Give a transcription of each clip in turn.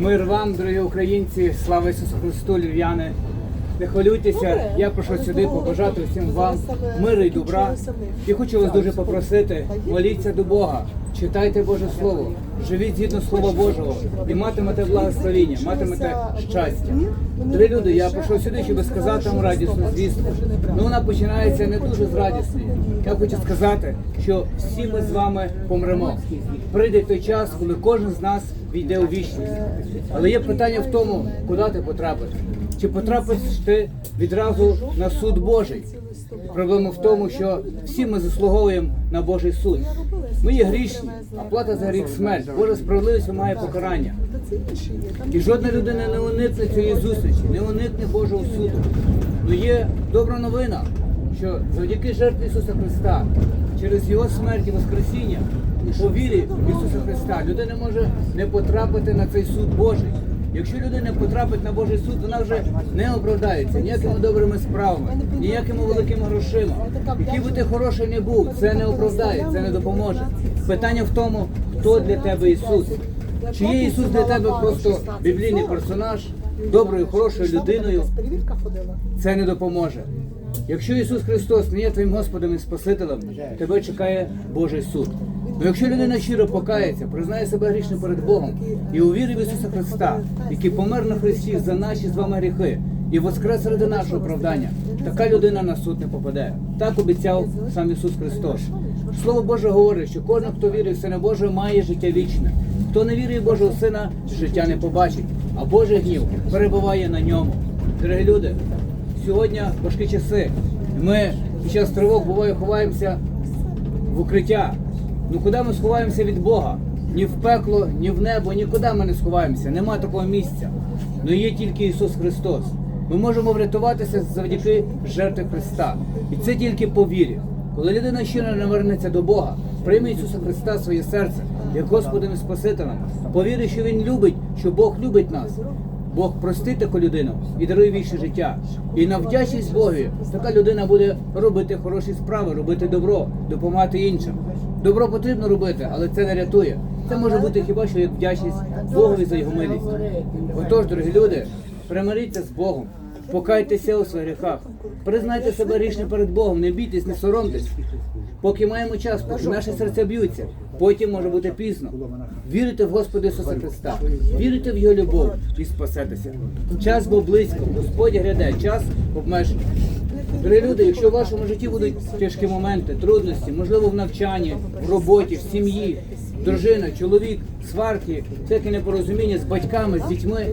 Мир вам, дорогі українці, слава Ісусу Христу, львів'яни. Не хвилюйтеся, я прийшов сюди побажати всім вам миру і добра. І хочу вас дуже попросити, моліться до Бога, читайте Боже Слово, живіть згідно Слова Божого і матимете благословіння, матимете щастя. Дорогі люди, я прийшов сюди, щоб сказати вам радісну звістку. Ну вона починається не дуже з радісної. Я хочу сказати, що всі ми з вами помремо. Прийде той час, коли кожен з нас війде у вічність. Але є питання в тому, куди ти потрапиш. Чи потрапиш ти відразу на суд Божий? Проблема в тому, що всі ми заслуговуємо на Божий суд. Ми є грішні, а плата за гріх смерть. Божа справедливість вимагає покарання. І жодна людина не уникне цієї зустрічі, не уникне Божого суду. Ну є добра новина, що завдяки жертві Ісуса Христа, через Його смерть і Воскресіння, по вірі в Ісуса Христа, людина може не потрапити на цей суд Божий. Якщо людина потрапить на Божий суд, вона вже не оправдається ніякими добрими справами, ніякими великими грошима. Який би ти хороший не був, це не оправдає, це не допоможе. Питання в тому, хто для тебе Ісус. Чи є Ісус для тебе просто біблійний персонаж, доброю, хорошою людиною? Це не допоможе. Якщо Ісус Христос не є твоїм Господом і Спасителем, тебе чекає Божий суд. Ну якщо людина щиро покається, признає себе грішним перед Богом і увірить в Ісуса Христа, який помер на Христі за наші з вами гріхи і воскрес ради нашого оправдання, така людина на суд не попаде. Так обіцяв сам Ісус Христос. Слово Боже говорить, що кожен, хто вірить в Сина Божого, має життя вічне. Хто не вірує в Божого Сина, життя не побачить, а Божий гнів перебуває на ньому. Дорогі люди, сьогодні важкі часи. Ми під час тривог буває ховаємося в укриття. Ну куди ми сховаємося від Бога? Ні в пекло, ні в небо, нікуди ми не сховаємося. Нема такого місця. Ну є тільки Ісус Христос. Ми можемо врятуватися завдяки жертві Христа. І це тільки по вірі. Коли людина щиро навернеться до Бога, прийме Ісуса Христа в своє серце як Господом і Спасителем, повірить, що Він любить, що Бог любить нас. Бог простить таку людину і дарує вічне життя. І на вдячність Богові така людина буде робити хороші справи, робити добро, допомагати іншим. Добро потрібно робити, але це не рятує. Це може бути хіба що як вдячність Богові за його милість. Отож, дорогі люди, примиріться з Богом, покайтеся у своїх гріхах, признайте себе грішним перед Богом, не бійтесь, не соромтесь. Поки маємо час, поки наші серця б'ються, потім може бути пізно. Вірите в Господа Ісуса Христа, вірите в Його любов і спасетеся. Час був близько, Господь гряде, час обмежений. Дорогі люди, якщо в вашому житті будуть тяжкі моменти, трудності, можливо, в навчанні, в роботі, в сім'ї, дружина, чоловік, сварки, всякі непорозуміння з батьками, з дітьми,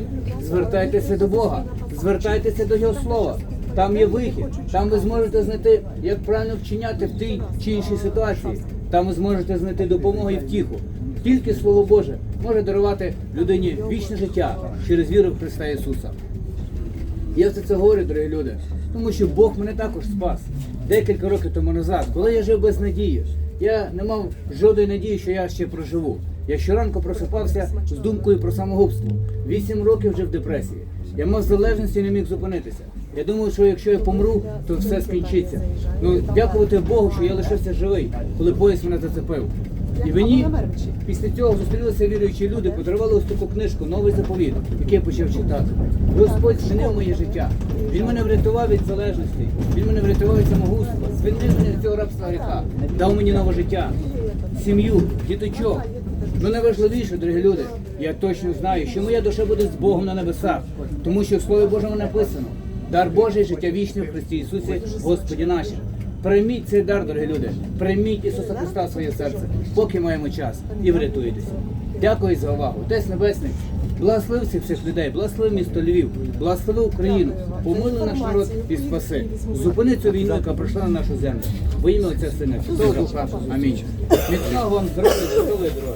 звертайтеся до Бога, звертайтеся до Його слова. Там є вихід, там ви зможете знайти, як правильно вчиняти в тій чи іншій ситуації. Там ви зможете знайти допомогу і втіху. Тільки Слово Боже може дарувати людині вічне життя через віру в Христа Ісуса. Я все це говорю, дорогі люди, тому що Бог мене також спас декілька років тому назад, коли я жив без надії. Я не мав жодної надії, що я ще проживу. Я щоранку просипався з думкою про самогубство. Вісім років жив в депресії. Я мав залежність і не міг зупинитися. Я думав, що якщо я помру, то все скінчиться. Ну, дякувати Богу, що я лишився живий, коли поїзд мене зацепив. І мені після цього зустрілися віруючі люди, подарували ось таку книжку Новий заповіт, який я почав читати. Господь змінив моє життя. Він мене врятував від залежності, він мене врятував від самогубства, звільнив мене від цього рабства гріха, дав мені нове життя, сім'ю, діточок. Ну найважливіше, дорогі люди, я точно знаю, що моя душа буде з Богом на небесах, тому що в Слові Божому написано дар Божий, життя вічне в Христі Ісусі, Господі нашим. Прийміть цей дар, дорогі люди. Прийміть Ісуса Христа в своє серце, поки маємо час, і врятуєтеся. Дякую за увагу. Отець Небесний, благослови всіх цих людей, благослови місто Львів, благослови Україну, помилуй наш народ і спаси. Зупини цю війну, яка прийшла на нашу землю. Во ім'я Отця Сина, Святого Духа. Амінь. Міцного вам здоров'я, щасливої дороги.